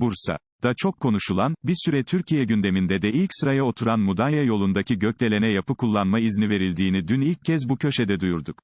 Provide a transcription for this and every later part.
Bursa. Da çok konuşulan, bir süre Türkiye gündeminde de ilk sıraya oturan Mudanya yolundaki gökdelene yapı kullanma izni verildiğini dün ilk kez bu köşede duyurduk.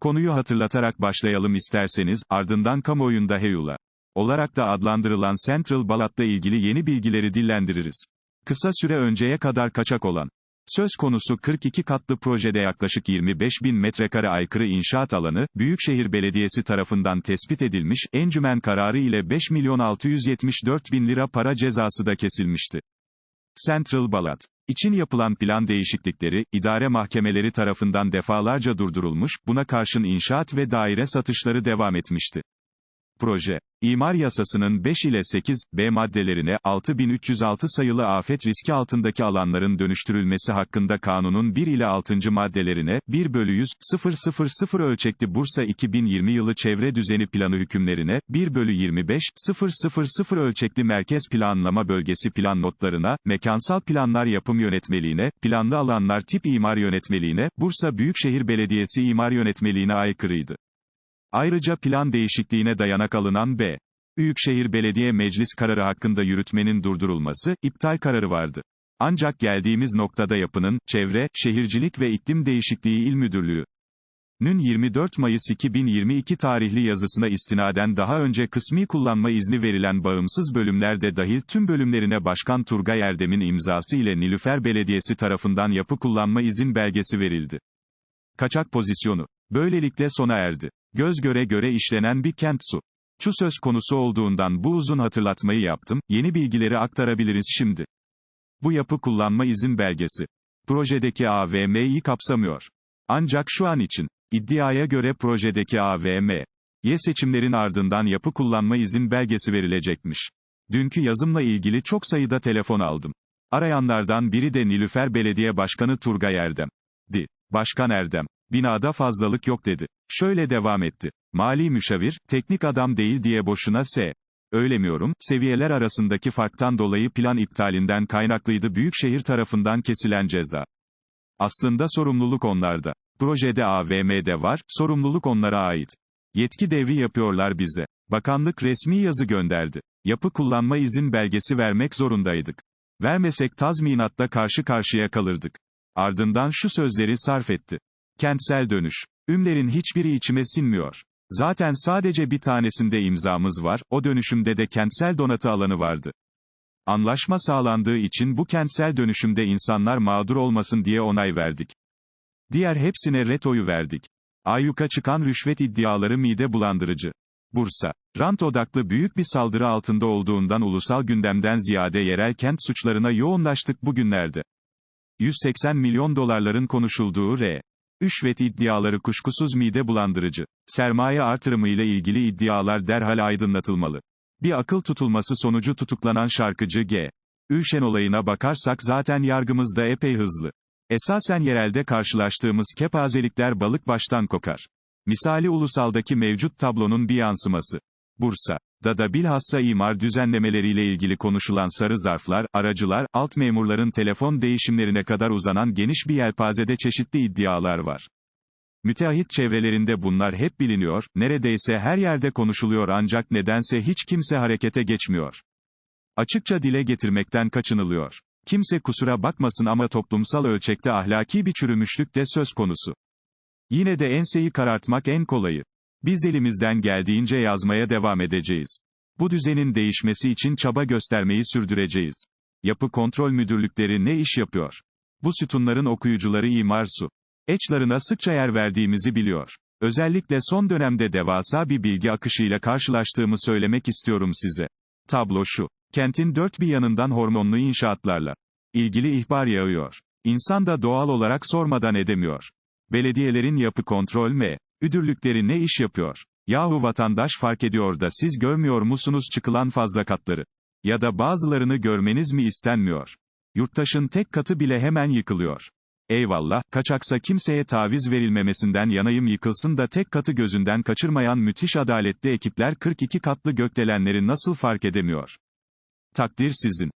Konuyu hatırlatarak başlayalım isterseniz, ardından kamuoyunda heyula olarak da adlandırılan Central Balat'la ilgili yeni bilgileri dillendiririz. Kısa süre önceye kadar kaçak olan Söz konusu 42 katlı projede yaklaşık 25 bin metrekare aykırı inşaat alanı, Büyükşehir Belediyesi tarafından tespit edilmiş, encümen kararı ile 5 milyon 674 bin lira para cezası da kesilmişti. Central Balat için yapılan plan değişiklikleri, idare mahkemeleri tarafından defalarca durdurulmuş, buna karşın inşaat ve daire satışları devam etmişti. Proje, İmar Yasası'nın 5 ile 8, B maddelerine, 6306 sayılı afet riski altındaki alanların dönüştürülmesi hakkında kanunun 1 ile 6. maddelerine, 1 bölü 100, 000 ölçekli Bursa 2020 yılı çevre düzeni planı hükümlerine, 1 bölü 25, 000 ölçekli merkez planlama bölgesi plan notlarına, mekansal planlar yapım yönetmeliğine, planlı alanlar tip imar yönetmeliğine, Bursa Büyükşehir Belediyesi imar yönetmeliğine aykırıydı. Ayrıca plan değişikliğine dayanak alınan B. Büyükşehir Belediye Meclis kararı hakkında yürütmenin durdurulması, iptal kararı vardı. Ancak geldiğimiz noktada yapının, Çevre, Şehircilik ve İklim Değişikliği İl Müdürlüğü, Nün 24 Mayıs 2022 tarihli yazısına istinaden daha önce kısmi kullanma izni verilen bağımsız bölümlerde dahil tüm bölümlerine Başkan Turgay Erdem'in imzası ile Nilüfer Belediyesi tarafından yapı kullanma izin belgesi verildi. Kaçak pozisyonu. Böylelikle sona erdi. Göz göre göre işlenen bir kent su. Şu söz konusu olduğundan bu uzun hatırlatmayı yaptım, yeni bilgileri aktarabiliriz şimdi. Bu yapı kullanma izin belgesi. Projedeki AVM'yi kapsamıyor. Ancak şu an için, iddiaya göre projedeki AVM, Y seçimlerin ardından yapı kullanma izin belgesi verilecekmiş. Dünkü yazımla ilgili çok sayıda telefon aldım. Arayanlardan biri de Nilüfer Belediye Başkanı Turgay Erdem. Di. Başkan Erdem. Binada fazlalık yok dedi. Şöyle devam etti. Mali müşavir, teknik adam değil diye boşuna S. Öylemiyorum, seviyeler arasındaki farktan dolayı plan iptalinden kaynaklıydı Büyükşehir tarafından kesilen ceza. Aslında sorumluluk onlarda. Projede AVM'de var, sorumluluk onlara ait. Yetki devri yapıyorlar bize. Bakanlık resmi yazı gönderdi. Yapı kullanma izin belgesi vermek zorundaydık. Vermesek tazminatta karşı karşıya kalırdık. Ardından şu sözleri sarf etti. Kentsel dönüş. Ümlerin hiçbiri içime sinmiyor. Zaten sadece bir tanesinde imzamız var, o dönüşümde de kentsel donatı alanı vardı. Anlaşma sağlandığı için bu kentsel dönüşümde insanlar mağdur olmasın diye onay verdik. Diğer hepsine ret oyu verdik. Ayyuka çıkan rüşvet iddiaları mide bulandırıcı. Bursa, rant odaklı büyük bir saldırı altında olduğundan ulusal gündemden ziyade yerel kent suçlarına yoğunlaştık bugünlerde. 180 milyon dolarların konuşulduğu R. Üşvet iddiaları kuşkusuz mide bulandırıcı. Sermaye artırımı ile ilgili iddialar derhal aydınlatılmalı. Bir akıl tutulması sonucu tutuklanan şarkıcı G. Ülşen olayına bakarsak zaten yargımız da epey hızlı. Esasen yerelde karşılaştığımız kepazelikler balık baştan kokar. Misali ulusaldaki mevcut tablonun bir yansıması. Bursa, da da bilhassa imar düzenlemeleriyle ilgili konuşulan sarı zarflar, aracılar, alt memurların telefon değişimlerine kadar uzanan geniş bir yelpazede çeşitli iddialar var. Müteahhit çevrelerinde bunlar hep biliniyor, neredeyse her yerde konuşuluyor ancak nedense hiç kimse harekete geçmiyor. Açıkça dile getirmekten kaçınılıyor. Kimse kusura bakmasın ama toplumsal ölçekte ahlaki bir çürümüşlük de söz konusu. Yine de enseyi karartmak en kolayı. Biz elimizden geldiğince yazmaya devam edeceğiz. Bu düzenin değişmesi için çaba göstermeyi sürdüreceğiz. Yapı kontrol müdürlükleri ne iş yapıyor? Bu sütunların okuyucuları imar su. Eçlarına sıkça yer verdiğimizi biliyor. Özellikle son dönemde devasa bir bilgi akışıyla karşılaştığımı söylemek istiyorum size. Tablo şu. Kentin dört bir yanından hormonlu inşaatlarla ilgili ihbar yağıyor. İnsan da doğal olarak sormadan edemiyor. Belediyelerin yapı kontrol me, müdürlükleri ne iş yapıyor? Yahu vatandaş fark ediyor da siz görmüyor musunuz çıkılan fazla katları? Ya da bazılarını görmeniz mi istenmiyor? Yurttaşın tek katı bile hemen yıkılıyor. Eyvallah, kaçaksa kimseye taviz verilmemesinden yanayım yıkılsın da tek katı gözünden kaçırmayan müthiş adaletli ekipler 42 katlı gökdelenleri nasıl fark edemiyor? Takdir sizin.